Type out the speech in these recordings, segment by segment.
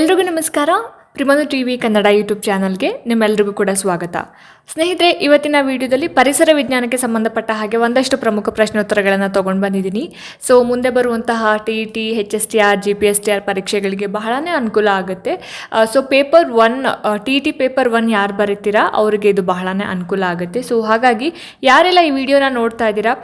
ಎಲ್ರಿಗೂ ನಮಸ್ಕಾರ. ಪ್ರಿಮನು ಟಿ ವಿ ಕನ್ನಡ ಯೂಟ್ಯೂಬ್ ಚಾನಲ್ಗೆ ನಿಮ್ಮೆಲ್ಲರಿಗೂ ಕೂಡ ಸ್ವಾಗತ. ಸ್ನೇಹಿತರೆ, ಇವತ್ತಿನ ವಿಡಿಯೋದಲ್ಲಿ ಪರಿಸರ ವಿಜ್ಞಾನಕ್ಕೆ ಸಂಬಂಧಪಟ್ಟ ಹಾಗೆ ಒಂದಷ್ಟು ಪ್ರಮುಖ ಪ್ರಶ್ನೋತ್ತರಗಳನ್ನು ತೊಗೊಂಡು ಬಂದಿದ್ದೀನಿ. ಸೊ, ಮುಂದೆ ಬರುವಂತಹ T T H S T R G P S T R ಪರೀಕ್ಷೆಗಳಿಗೆ ಬಹಳನೇ ಅನುಕೂಲ ಆಗುತ್ತೆ. So, paper one T T paper one ಯಾರು ಬರೀತೀರಾ? ಅವರಿಗೆ ಇದು ಬಹಳನೇ ಅನುಕೂಲ ಆಗುತ್ತೆ. ಸೊ, ಹಾಗಾಗಿ ಯಾರೆಲ್ಲ ಈ ವಿಡಿಯೋನ ನೋಡ್ತಾ ಇದ್ದೀರಾ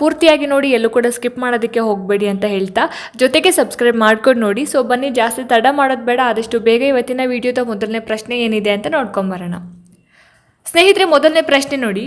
ಪೂರ್ತಿಯಾಗಿ ನೋಡಿ, ಎಲ್ಲೂ ಕೂಡ ಸ್ಕಿಪ್ ಮಾಡೋದಕ್ಕೆ ಹೋಗಬೇಡಿ ಅಂತ ಹೇಳ್ತಾ, ಜೊತೆಗೆ ಸಬ್ಸ್ಕ್ರೈಬ್ ಮಾಡ್ಕೊಂಡು ನೋಡಿ. ಸೊ, ಬನ್ನಿ, ಜಾಸ್ತಿ ತಡ ಮಾಡೋದು ಬೇಡ, ಆದಷ್ಟು ಬೇಗ ಇವತ್ತಿನ ವಿಡಿಯೋದ ಮೊದಲನೇ ಪ್ರಶ್ನೆ ಏನಿದೆ ಅಂತ ನೋಡ್ಕೊಂಬರೋಣ. ಸ್ನೇಹಿತರೆ, ಮೊದಲನೇ ಪ್ರಶ್ನೆ ನೋಡಿ.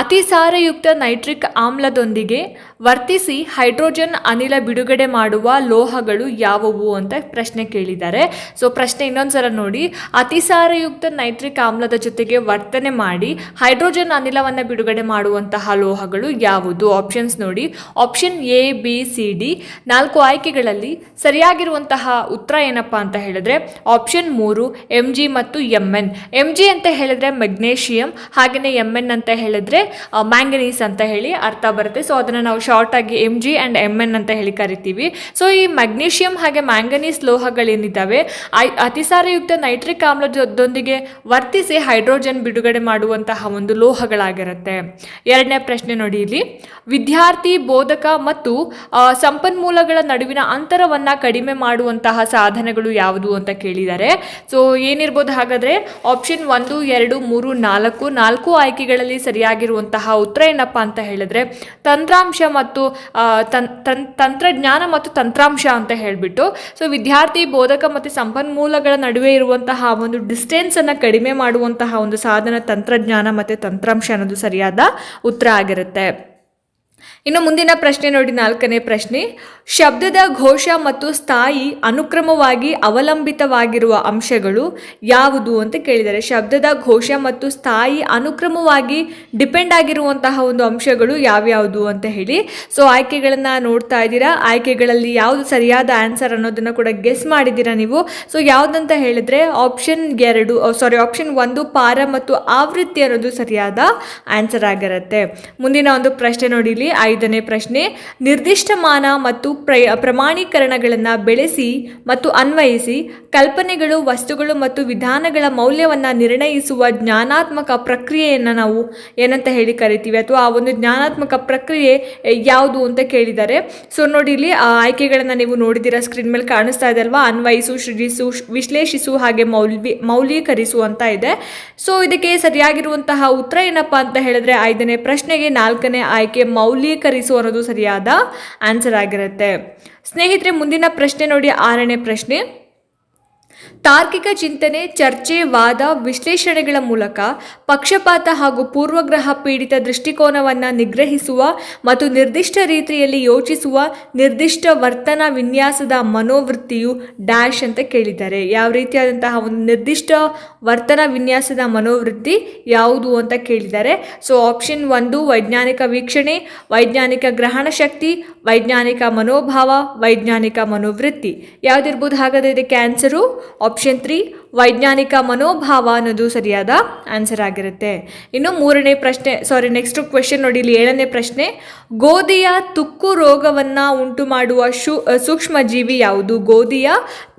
ಅತಿಸಾರಯುಕ್ತ ನೈಟ್ರಿಕ್ ಆಮ್ಲದೊಂದಿಗೆ ವರ್ತಿಸಿ ಹೈಡ್ರೋಜನ್ ಅನಿಲ ಬಿಡುಗಡೆ ಮಾಡುವ ಲೋಹಗಳು ಯಾವುವು ಅಂತ ಪ್ರಶ್ನೆ ಕೇಳಿದ್ದಾರೆ. ಸೊ ಪ್ರಶ್ನೆ ಇನ್ನೊಂದ್ಸಲ ನೋಡಿ. ಅತಿಸಾರಯುಕ್ತ ನೈಟ್ರಿಕ್ ಆಮ್ಲದ ಜೊತೆಗೆ ವರ್ತನೆ ಮಾಡಿ ಹೈಡ್ರೋಜನ್ ಅನಿಲವನ್ನು ಬಿಡುಗಡೆ ಮಾಡುವಂತಹ ಲೋಹಗಳು ಯಾವುದು? ಆಪ್ಷನ್ಸ್ ನೋಡಿ. Option A B C D ನಾಲ್ಕು ಆಯ್ಕೆಗಳಲ್ಲಿ ಸರಿಯಾಗಿರುವಂತಹ ಉತ್ತರ ಏನಪ್ಪಾ ಅಂತ ಹೇಳಿದ್ರೆ ಆಪ್ಷನ್ ಮೂರು ಎಂ ಜಿ ಮತ್ತು ಎಂ ಎನ್ ಎಂ ಜಿ ಅಂತ ಹೇಳಿದ್ರೆ ಮೆಗ್ನೇಷಿಯಂ ಹಾಗೆಯೇ ಎಂ ಎನ್ ಅಂತ ಹೇಳಿದ್ರೆ ಮ್ಯಾಂಗನೀಸ್ ಅಂತ ಹೇಳಿ ಅರ್ಥ ಬರುತ್ತೆ. ಸೊ ಅದನ್ನು ನಾವು ಶಾರ್ಟ್ ಆಗಿ M G and M N ಅಂತ ಹೇಳಿ ಕರಿತೀವಿ. ಸೊ ಈ ಮ್ಯಾಗ್ನೀಷಿಯಂ ಹಾಗೆ ಮ್ಯಾಂಗನೀಸ್ ಲೋಹಗಳೇನಿದ್ದಾವೆ ಐ- ಅತಿಸಾರಯುಕ್ತ ನೈಟ್ರಿಕ್ ಆಮ್ಲದೊಂದಿಗೆ ವರ್ತಿಸಿ ಹೈಡ್ರೋಜನ್ ಬಿಡುಗಡೆ ಮಾಡುವಂತಹ ಒಂದು ಲೋಹಗಳಾಗಿರುತ್ತೆ. ಎರಡನೇ ಪ್ರಶ್ನೆ ನೋಡಿ ಇಲ್ಲಿ. ವಿದ್ಯಾರ್ಥಿ, ಬೋಧಕ ಮತ್ತು ಸಂಪನ್ಮೂಲಗಳ ನಡುವಿನ ಅಂತರವನ್ನ ಕಡಿಮೆ ಮಾಡುವಂತಹ ಸಾಧನಗಳು ಯಾವುದು ಅಂತ ಕೇಳಿದ್ದಾರೆ. ಸೊ ಏನಿರ್ಬೋದು ಹಾಗಾದ್ರೆ ಆಪ್ಷನ್ ಒಂದು, ಎರಡು, ಮೂರು, ನಾಲ್ಕು ನಾಲ್ಕು ನಾಲ್ಕು ಆಯ್ಕೆಗಳಲ್ಲಿ ಸರಿಯಾಗಿರುವಂತಹ ಉತ್ತರ ಏನಪ್ಪ ಅಂತ ಹೇಳಿದ್ರೆ, ತಂತ್ರಾಂಶ ಮತ್ತು ತನ್- ತಂತ್ರಜ್ಞಾನ ಮತ್ತು ತಂತ್ರಾಂಶ ಅಂತ ಹೇಳಿಬಿಟ್ಟು, ಸೊ ವಿದ್ಯಾರ್ಥಿ ಬೋಧಕ ಮತ್ತು ಸಂಪನ್ಮೂಲಗಳ ನಡುವೆ ಇರುವಂತಹ ಒಂದು ಡಿಸ್ಟೆನ್ಸನ್ನು ಕಡಿಮೆ ಮಾಡುವಂತಹ ಒಂದು ಸಾಧನ ತಂತ್ರಜ್ಞಾನ ಮತ್ತು ತಂತ್ರಾಂಶ ಅನ್ನೋದು ಸರಿಯಾದ ಉತ್ತರ ಆಗಿರುತ್ತೆ. ಇನ್ನು ಮುಂದಿನ ಪ್ರಶ್ನೆ ನೋಡಿ, ನಾಲ್ಕನೇ ಪ್ರಶ್ನೆ. ಶಬ್ದದ ಘೋಷ ಮತ್ತು ಸ್ಥಾಯಿ ಅನುಕ್ರಮವಾಗಿ ಅವಲಂಬಿತವಾಗಿರುವ ಅಂಶಗಳು ಯಾವುದು ಅಂತ ಕೇಳಿದರೆ ಶಬ್ದದ ಘೋಷ ಮತ್ತು ಸ್ಥಾಯಿ ಅನುಕ್ರಮವಾಗಿ ಡಿಪೆಂಡ್ ಆಗಿರುವಂತಹ ಒಂದು ಅಂಶಗಳು ಯಾವ್ಯಾವುದು ಅಂತ ಹೇಳಿ. ಸೊ, ಆಯ್ಕೆಗಳನ್ನು ನೋಡ್ತಾ ಇದ್ದೀರಾ? ಆಯ್ಕೆಗಳಲ್ಲಿ ಯಾವುದು ಸರಿಯಾದ ಆನ್ಸರ್ ಅನ್ನೋದನ್ನು ಕೂಡ ಗೆಸ್ ಮಾಡಿದ್ದೀರಾ ನೀವು? ಸೊ, ಯಾವುದಂತ ಹೇಳಿದ್ರೆ ಆಪ್ಷನ್ ಎರಡು ಸಾರಿ, ಆಪ್ಷನ್ ಒಂದು ಪಾರ ಮತ್ತು ಆವೃತ್ತಿ ಅನ್ನೋದು ಸರಿಯಾದ ಆನ್ಸರ್ ಆಗಿರುತ್ತೆ. ಮುಂದಿನ ಒಂದು ಪ್ರಶ್ನೆ ನೋಡಿ ಇಲ್ಲಿ. ಐದನೇ ಪ್ರಶ್ನೆ ನಿರ್ದಿಷ್ಟ ಮಾನ ಮತ್ತು ಪ್ರಮಾಣೀಕರಣಗಳನ್ನು ಬೆಳೆಸಿ ಮತ್ತು ಅನ್ವಯಿಸಿ ಕಲ್ಪನೆಗಳು, ವಸ್ತುಗಳು ಮತ್ತು ವಿಧಾನಗಳ ಮೌಲ್ಯವನ್ನು ನಿರ್ಣಯಿಸುವ ಜ್ಞಾನಾತ್ಮಕ ಪ್ರಕ್ರಿಯೆಯನ್ನು ನಾವು ಏನಂತ ಹೇಳಿ ಕರಿತೀವಿ ಅಥವಾ ಆ ಒಂದು ಜ್ಞಾನಾತ್ಮಕ ಪ್ರಕ್ರಿಯೆ ಯಾವುದು ಅಂತ ಕೇಳಿದ್ದಾರೆ ಸೊ ನೋಡಿ ಇಲ್ಲಿ ಆ ಆಯ್ಕೆಗಳನ್ನು ನೀವು ನೋಡಿದಿರ ಸ್ಕ್ರೀನ್ ಮೇಲೆ ಕಾಣಿಸ್ತಾ ಇದೆ ಅಲ್ವಾ? ಅನ್ವಯಿಸು, ಸೃಜಿಸು, ವಿಶ್ಲೇಷಿಸು ಹಾಗೆ ಮೌಲ್ವಿ ಮೌಲ್ಯೀಕರಿಸು ಅಂತ ಇದೆ. ಸೊ ಇದಕ್ಕೆ ಸರಿಯಾಗಿರುವಂತಹ ಉತ್ತರ ಏನಪ್ಪಾ ಅಂತ ಹೇಳಿದ್ರೆ, ಐದನೇ ಪ್ರಶ್ನೆಗೆ ನಾಲ್ಕನೇ ಆಯ್ಕೆ ಮೌಲ್ಯೀಕರಿಸು ಅನ್ನೋದು ಸರಿಯಾದ ಆನ್ಸರ್ ಆಗಿರುತ್ತೆ. ಸ್ನೇಹಿತರೆ ಮುಂದಿನ ಪ್ರಶ್ನೆ ನೋಡಿ ಆರನೇ ಪ್ರಶ್ನೆ. ತಾರ್ಕಿಕ ಚಿಂತನೆ, ಚರ್ಚೆ, ವಾದ, ವಿಶ್ಲೇಷಣೆಗಳ ಮೂಲಕ ಪಕ್ಷಪಾತ ಹಾಗೂ ಪೂರ್ವಗ್ರಹ ಪೀಡಿತ ದೃಷ್ಟಿಕೋನವನ್ನು ನಿಗ್ರಹಿಸುವ ಮತ್ತು ನಿರ್ದಿಷ್ಟ ರೀತಿಯಲ್ಲಿ ಯೋಚಿಸುವ ನಿರ್ದಿಷ್ಟ ವರ್ತನ ವಿನ್ಯಾಸದ ಮನೋವೃತ್ತಿಯು ಡ್ಯಾಶ್ ಅಂತ ಕೇಳಿದ್ದಾರೆ. ಯಾವ ರೀತಿಯಾದಂತಹ ಒಂದು ನಿರ್ದಿಷ್ಟ ವರ್ತನ ವಿನ್ಯಾಸದ ಮನೋವೃತ್ತಿ ಯಾವುದು ಅಂತ ಕೇಳಿದ್ದಾರೆ. ಸೊ, ಆಪ್ಷನ್ ಒಂದು, ವೈಜ್ಞಾನಿಕ ವೀಕ್ಷಣೆ, ವೈಜ್ಞಾನಿಕ ಗ್ರಹಣ ಶಕ್ತಿ, ವೈಜ್ಞಾನಿಕ ಮನೋಭಾವ, ವೈಜ್ಞಾನಿಕ ಮನೋವೃತ್ತಿ. ಯಾವುದಿರ್ಬೋದು ಹಾಗಾದರೆ ಇದಕ್ಕೆ ಆನ್ಸರು ಆಪ್ಷನ್ ತ್ರೀ ವೈಜ್ಞಾನಿಕ ಮನೋಭಾವ ಅನ್ನೋದು ಸರಿಯಾದ ಆನ್ಸರ್ ಆಗಿರುತ್ತೆ. ಇನ್ನು ಮೂರನೇ ಪ್ರಶ್ನೆ ಸಾರಿ ನೆಕ್ಸ್ಟ್ ಕ್ವೆಶನ್ ನೋಡಿ, ಇಲ್ಲಿ ಏಳನೇ ಪ್ರಶ್ನೆ. ಗೋಧಿಯ ತುಕ್ಕು ರೋಗವನ್ನು ಉಂಟು ಮಾಡುವ ಶು ಸೂಕ್ಷ್ಮ ಜೀವಿ ಯಾವುದು? ಗೋಧಿಯ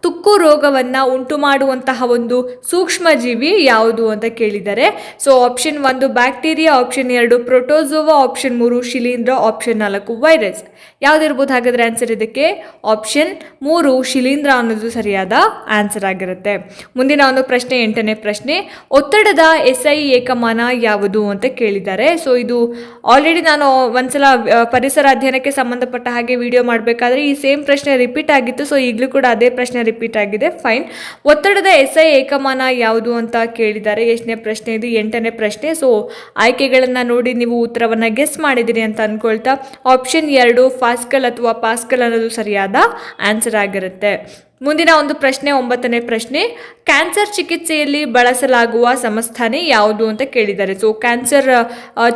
ತುಕ್ಕು ರೋಗವನ್ನು ಉಂಟು ಮಾಡುವಂತಹ ಒಂದು ಸೂಕ್ಷ್ಮ ಜೀವಿ ಯಾವುದು ಅಂತ ಕೇಳಿದ್ದಾರೆ ಸೊ ಆಪ್ಷನ್ ಒಂದು ಬ್ಯಾಕ್ಟೀರಿಯಾ ಆಪ್ಷನ್ ಎರಡು ಪ್ರೊಟೋಸೋವಾ ಆಪ್ಷನ್ ಮೂರು ಶಿಲೀಂಧ್ರ ಆಪ್ಷನ್ ನಾಲ್ಕು ವೈರಸ್ ಯಾವುದಿರ್ಬೋದು ಹಾಗಾದ್ರೆ ಆನ್ಸರ್ ಇದಕ್ಕೆ? ಆಪ್ಷನ್ ಮೂರು ಶಿಲೀಂಧ್ರ ಅನ್ನೋದು ಸರಿಯಾದ ಆನ್ಸರ್ ಆಗಿರುತ್ತೆ. ಮುಂದಿನ ಒಂದು ಪ್ರಶ್ನೆ, ಎಂಟನೇ ಪ್ರಶ್ನೆ, ಒತ್ತಡದ ಎಸ್ ಐ ಏಕಮಾನ ಯಾವುದು ಅಂತ ಕೇಳಿದ್ದಾರೆ. ಸೊ ಇದು ಆಲ್ರೆಡಿ ನಾನು ಒಂದ್ಸಲ ಪರಿಸರ ಅಧ್ಯಯನಕ್ಕೆ ಸಂಬಂಧಪಟ್ಟ ಹಾಗೆ ವಿಡಿಯೋ ಮಾಡಬೇಕಾದ್ರೆ ಈ ಸೇಮ್ ಪ್ರಶ್ನೆ ರಿಪೀಟ್ ಆಗಿತ್ತು. ಸೊ ಈಗಲೂ ಕೂಡ ಅದೇ ಪ್ರಶ್ನೆ ರಿಪೀಟ್ ಆಗಿದೆ. ಫೈನ್ ಒತ್ತಡದ ಎಸ್ ಐ ಏಕಮಾನ ಯಾವುದು ಅಂತ ಕೇಳಿದ್ದಾರೆ. ಎಷ್ಟನೇ ಪ್ರಶ್ನೆ ಇದು? ಎಂಟನೇ ಪ್ರಶ್ನೆ. ಸೊ ಆಯ್ಕೆಗಳನ್ನು ನೋಡಿ ನೀವು ಉತ್ತರವನ್ನು ಗೆಸ್ ಮಾಡಿದಿರಿ ಅಂತ ಅನ್ಕೊಳ್ತಾ ಆಪ್ಷನ್ ಎರಡು ಫಾಸ್ಕಲ್ ಅಥವಾ ಪಾಸ್ಕಲ್ ಅನ್ನೋದು ಸರಿಯಾದ ಆನ್ಸರ್ ಆಗಿರುತ್ತೆ. ಮುಂದಿನ ಒಂದು ಪ್ರಶ್ನೆ, ಒಂಬತ್ತನೇ ಪ್ರಶ್ನೆ. ಕ್ಯಾನ್ಸರ್ ಚಿಕಿತ್ಸೆಯಲ್ಲಿ ಬಳಸಲಾಗುವ ಸಮಸ್ಥಾನಿ ಯಾವುದು ಅಂತ ಕೇಳಿದ್ದಾರೆ. ಸೊ ಕ್ಯಾನ್ಸರ್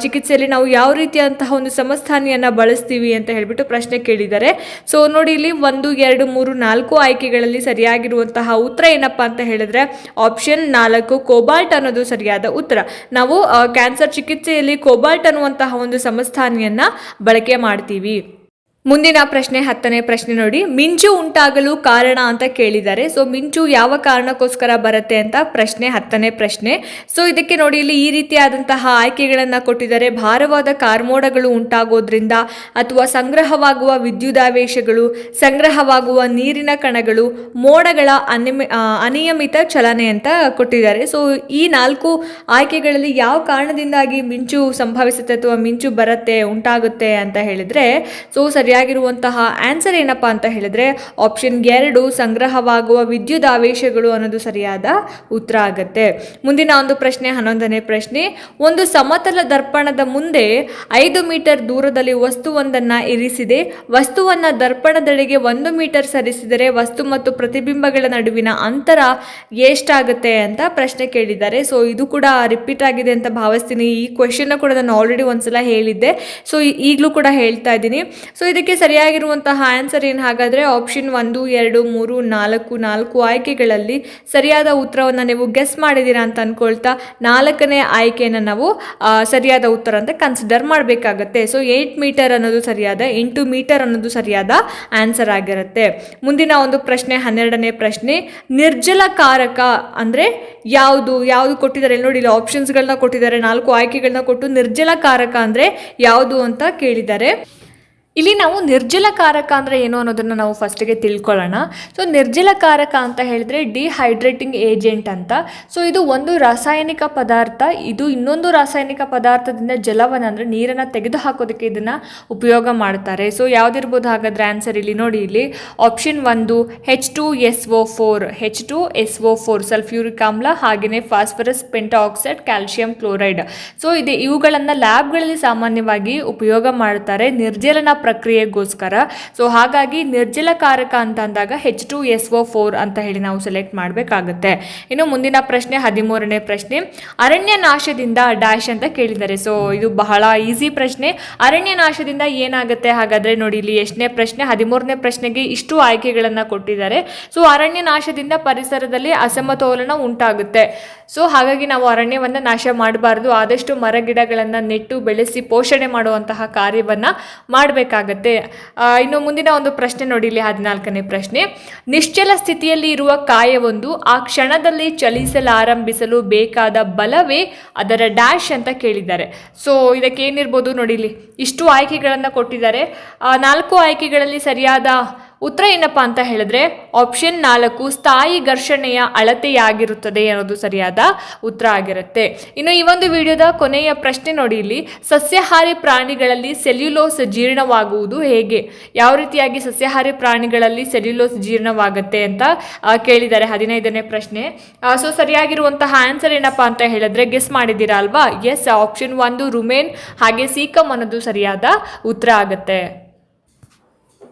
ಚಿಕಿತ್ಸೆಯಲ್ಲಿ ನಾವು ಯಾವ ರೀತಿಯಂತಹ ಒಂದು ಸಮಸ್ಥಾನಿಯನ್ನು ಬಳಸ್ತೀವಿ ಅಂತ ಹೇಳಿಬಿಟ್ಟು ಪ್ರಶ್ನೆ ಕೇಳಿದ್ದಾರೆ. ಸೊ ನೋಡಿ ಇಲ್ಲಿ ಒಂದು, ಎರಡು, ಮೂರು, ನಾಲ್ಕು ಆಯ್ಕೆಗಳಲ್ಲಿ ಸರಿಯಾಗಿರುವಂತಹ ಉತ್ತರ ಏನಪ್ಪಾ ಅಂತ ಹೇಳಿದ್ರೆ ಆಪ್ಷನ್ ನಾಲ್ಕು, ಕೋಬಾಲ್ಟ್ ಅನ್ನೋದು ಸರಿಯಾದ ಉತ್ತರ. ನಾವು ಕ್ಯಾನ್ಸರ್ ಚಿಕಿತ್ಸೆಯಲ್ಲಿ ಕೋಬಾಲ್ಟ್ ಅನ್ನುವಂತಹ ಒಂದು ಸಮಸ್ಥಾನಿಯನ್ನು ಬಳಕೆ ಮಾಡ್ತೀವಿ. ಮುಂದಿನ ಪ್ರಶ್ನೆ, ಹತ್ತನೇ ಪ್ರಶ್ನೆ ನೋಡಿ. ಮಿಂಚು ಉಂಟಾಗಲು ಕಾರಣ ಅಂತ ಕೇಳಿದ್ದಾರೆ. ಸೊ ಮಿಂಚು ಯಾವ ಕಾರಣಕ್ಕೋಸ್ಕರ ಬರುತ್ತೆ ಅಂತ ಪ್ರಶ್ನೆ, ಹತ್ತನೇ ಪ್ರಶ್ನೆ. ಸೊ ಇದಕ್ಕೆ ನೋಡಿ, ಇಲ್ಲಿ ಈ ರೀತಿಯಾದಂತಹ ಆಯ್ಕೆಗಳನ್ನು ಕೊಟ್ಟಿದ್ದಾರೆ. ಭಾರವಾದ ಕಾರ್ಮೋಡಗಳು ಉಂಟಾಗೋದ್ರಿಂದ ಅಥವಾ ಸಂಗ್ರಹವಾಗುವ ವಿದ್ಯುದಾವೇಶಗಳು, ಸಂಗ್ರಹವಾಗುವ ನೀರಿನ ಕಣಗಳು, ಮೋಡಗಳ ಅನಿಮಿ ಅನಿಯಮಿತ ಚಲನೆ ಅಂತ ಕೊಟ್ಟಿದ್ದಾರೆ. ಸೊ ಈ ನಾಲ್ಕು ಆಯ್ಕೆಗಳಲ್ಲಿ ಯಾವ ಕಾರಣದಿಂದಾಗಿ ಮಿಂಚು ಸಂಭವಿಸುತ್ತೆ ಅಥವಾ ಮಿಂಚು ಬರುತ್ತೆ, ಉಂಟಾಗುತ್ತೆ ಅಂತ ಹೇಳಿದ್ರೆ ಸೊ ಸರಿಯಾಗಿರುವಂತಹ ಆನ್ಸರ್ ಏನಪ್ಪ ಅಂತ ಹೇಳಿದ್ರೆ ಆಪ್ಷನ್ ಎರಡು, ಸಂಗ್ರಹವಾಗುವ ವಿದ್ಯುತ್ ಆವೇಶಗಳು ಅನ್ನೋದು ಸರಿಯಾದ ಉತ್ತರ ಆಗತ್ತೆ. ಮುಂದಿನ ಒಂದು ಪ್ರಶ್ನೆ, ಹನ್ನೊಂದನೇ ಪ್ರಶ್ನೆ. ಒಂದು ಸಮತಲ ದರ್ಪಣದ ಮುಂದೆ ಐದು ಮೀಟರ್ ದೂರದಲ್ಲಿ ವಸ್ತುವೊಂದನ್ನ ಇರಿಸಿದೆ. ವಸ್ತುವನ್ನ ದರ್ಪಣದೆಡೆಗೆ ಒಂದು ಮೀಟರ್ ಸರಿಸಿದರೆ ವಸ್ತು ಮತ್ತು ಪ್ರತಿಬಿಂಬಗಳ ನಡುವಿನ ಅಂತರ ಎಷ್ಟಾಗುತ್ತೆ ಅಂತ ಪ್ರಶ್ನೆ ಕೇಳಿದ್ದಾರೆ. ಸೊ ಇದು ಕೂಡ ರಿಪೀಟ್ ಆಗಿದೆ ಅಂತ ಭಾವಿಸ್ತೀನಿ. ಈ ಕ್ವೆಶನ್ನ ಕೂಡ ನಾನು ಆಲ್ರೆಡಿ ಒಂದ್ಸಲ ಹೇಳಿದ್ದೆ. ಸೊ ಈಗಲೂ ಕೂಡ ಹೇಳ್ತಾ ಇದ್ದೀನಿ. ಸೊ ಇದಕ್ಕೆ ಸರಿಯಾಗಿರುವಂತಹ ಆನ್ಸರ್ ಏನು? ಹಾಗಾದರೆ ಆಪ್ಷನ್ ಒಂದು, ಎರಡು, ಮೂರು, ನಾಲ್ಕು ನಾಲ್ಕು ಆಯ್ಕೆಗಳಲ್ಲಿ ಸರಿಯಾದ ಉತ್ತರವನ್ನು ನೀವು ಗೆಸ್ ಮಾಡಿದ್ದೀರಾ ಅಂತ ಅಂದ್ಕೊಳ್ತಾ ನಾಲ್ಕನೇ ಆಯ್ಕೆಯನ್ನು ನಾವು ಸರಿಯಾದ ಉತ್ತರ ಅಂತ ಕನ್ಸಿಡರ್ ಮಾಡಬೇಕಾಗತ್ತೆ. ಸೊ ಏಯ್ಟ್ ಮೀಟರ್ ಅನ್ನೋದು ಸರಿಯಾದ, ಎಂಟು ಮೀಟರ್ ಅನ್ನೋದು ಸರಿಯಾದ ಆನ್ಸರ್ ಆಗಿರುತ್ತೆ. ಮುಂದಿನ ಒಂದು ಪ್ರಶ್ನೆ, ಹನ್ನೆರಡನೇ ಪ್ರಶ್ನೆ ನಿರ್ಜಲಕಾರಕ ಅಂದರೆ ಯಾವುದು? ಯಾವುದು ಕೊಟ್ಟಿದ್ದಾರೆ? ನೋಡಿ, ಇಲ್ಲಿ ಆಪ್ಷನ್ಸ್ಗಳನ್ನ ಕೊಟ್ಟಿದ್ದಾರೆ, ನಾಲ್ಕು ಆಯ್ಕೆಗಳನ್ನ ಕೊಟ್ಟು ನಿರ್ಜಲಕಾರಕ ಅಂದರೆ ಯಾವುದು ಅಂತ ಕೇಳಿದ್ದಾರೆ. ಇಲ್ಲಿ ನಾವು ನಿರ್ಜಲಕಾರಕ ಅಂದರೆ ಏನು ಅನ್ನೋದನ್ನು ನಾವು ಫಸ್ಟಿಗೆ ತಿಳ್ಕೊಳ್ಳೋಣ. ಸೊ ನಿರ್ಜಲಕಾರಕ ಅಂತ ಹೇಳಿದ್ರೆ ಡಿಹೈಡ್ರೇಟಿಂಗ್ ಏಜೆಂಟ್ ಅಂತ. ಸೊ ಇದು ಒಂದು ರಾಸಾಯನಿಕ ಪದಾರ್ಥ, ಇದು ಇನ್ನೊಂದು ರಾಸಾಯನಿಕ ಪದಾರ್ಥದಿಂದ ಜಲವನ್ನು ಅಂದರೆ ನೀರನ್ನು ತೆಗೆದು ಹಾಕೋದಕ್ಕೆ ಇದನ್ನು ಉಪಯೋಗ ಮಾಡ್ತಾರೆ. ಸೊ ಯಾವುದಿರ್ಬೋದು ಹಾಗಾದರೆ ಆನ್ಸರ್ ಇಲ್ಲಿ ನೋಡಿ ಇಲ್ಲಿ. ಆಪ್ಷನ್ ಒಂದು H two S O four H two S O four sulphuric ಆಮ್ಲ ಹಾಗೆಯೇ phosphorus pentoxide calcium chloride so ಇದೆ ಇವುಗಳನ್ನು ಲ್ಯಾಬ್ಗಳಲ್ಲಿ ಸಾಮಾನ್ಯವಾಗಿ ಉಪಯೋಗ ಮಾಡ್ತಾರೆ. ನಿರ್ಜಲನ ಪ್ರಕ್ರಿಯೆಗೋಸ್ಕರ. ಸೊ ಹಾಗಾಗಿ ನಿರ್ಜಲಕಾರಕ ಅಂತ ಅಂದಾಗ H two S O four ಅಂತ ಹೇಳಿ ನಾವು ಸೆಲೆಕ್ಟ್ ಮಾಡಬೇಕಾಗುತ್ತೆ. ಇನ್ನು ಮುಂದಿನ ಪ್ರಶ್ನೆ, ಹದಿಮೂರನೇ ಪ್ರಶ್ನೆ. ಅರಣ್ಯ ನಾಶದಿಂದ ಡ್ಯಾಶ್ ಅಂತ ಕೇಳಿದ್ದಾರೆ. ಸೊ ಇದು ಬಹಳ ಈಸಿ ಪ್ರಶ್ನೆ. ಅರಣ್ಯ ನಾಶದಿಂದ ಏನಾಗುತ್ತೆ? ಹಾಗಾದರೆ ನೋಡಿ, ಇಲ್ಲಿ ಎಷ್ಟನೇ ಪ್ರಶ್ನೆ, ಹದಿಮೂರನೇ ಪ್ರಶ್ನೆಗೆ ಇಷ್ಟು ಆಯ್ಕೆಗಳನ್ನು ಕೊಟ್ಟಿದ್ದಾರೆ. ಸೊ ಅರಣ್ಯ ನಾಶದಿಂದ ಪರಿಸರದಲ್ಲಿ ಅಸಮತೋಲನ ಉಂಟಾಗುತ್ತೆ. ಸೊ ಹಾಗಾಗಿ ನಾವು ಅರಣ್ಯವನ್ನು ನಾಶ ಮಾಡಬಾರ್ದು. ಆದಷ್ಟು ಮರ ಗಿಡಗಳನ್ನು ನೆಟ್ಟು ಬೆಳೆಸಿ ಪೋಷಣೆ ಮಾಡುವಂತಹ ಕಾರ್ಯವನ್ನು ಮಾಡಬೇಕಾಗತ್ತೆ ಇನ್ನು ಮುಂದಿನ ಒಂದು ಪ್ರಶ್ನೆ ನೋಡಿ, ಇಲ್ಲಿ ಹದಿನಾಲ್ಕನೇ ಪ್ರಶ್ನೆ. ನಿಶ್ಚಲ ಸ್ಥಿತಿಯಲ್ಲಿ ಇರುವ ಕಾಯವೊಂದು ಆ ಕ್ಷಣದಲ್ಲಿ ಚಲಿಸಲಾರಂಭಿಸಲು ಬೇಕಾದ ಬಲವೇ ಅದರ ಡ್ಯಾಶ್ ಅಂತ ಕೇಳಿದ್ದಾರೆ. ಸೊ ಇದಕ್ಕೆ ಏನಿರ್ಬೋದು ನೋಡಿ ಇಲ್ಲಿ, ಇಷ್ಟು ಆಯ್ಕೆಗಳನ್ನು ಕೊಟ್ಟಿದ್ದಾರೆ. ನಾಲ್ಕು ಆಯ್ಕೆಗಳಲ್ಲಿ ಸರಿಯಾದ ಉತ್ತರ ಏನಪ್ಪ ಅಂತ ಹೇಳಿದ್ರೆ ಆಪ್ಷನ್ ನಾಲ್ಕು ಸ್ಥಾಯಿ ಘರ್ಷಣೆಯ ಅಳತೆಯಾಗಿರುತ್ತದೆ ಅನ್ನೋದು ಸರಿಯಾದ ಉತ್ತರ ಆಗಿರುತ್ತೆ. ಇನ್ನು ಈ ಒಂದು ವಿಡಿಯೋದ ಕೊನೆಯ ಪ್ರಶ್ನೆ ನೋಡಿ ಇಲ್ಲಿ, ಸಸ್ಯಾಹಾರಿ ಪ್ರಾಣಿಗಳಲ್ಲಿ ಸೆಲ್ಯುಲೋಸ್ ಜೀರ್ಣವಾಗುವುದು ಹೇಗೆ? ಯಾವ ರೀತಿಯಾಗಿ ಸಸ್ಯಾಹಾರಿ ಪ್ರಾಣಿಗಳಲ್ಲಿ ಸೆಲ್ಯುಲೋಸ್ ಜೀರ್ಣವಾಗುತ್ತೆ ಅಂತ ಕೇಳಿದ್ದಾರೆ ಹದಿನೈದನೇ ಪ್ರಶ್ನೆ. ಸೊ ಸರಿಯಾಗಿರುವಂತಹ ಆನ್ಸರ್ ಏನಪ್ಪ ಅಂತ ಹೇಳಿದ್ರೆ ಗೆಸ್ ಮಾಡಿದ್ದೀರಾ ಅಲ್ವಾ? ಎಸ್ ಆಪ್ಷನ್ ಒಂದು ರುಮೇನ್, ಹಾಗೆ ಸೀಕಮ್ ಅನ್ನೋದು ಸರಿಯಾದ ಉತ್ತರ ಆಗುತ್ತೆ.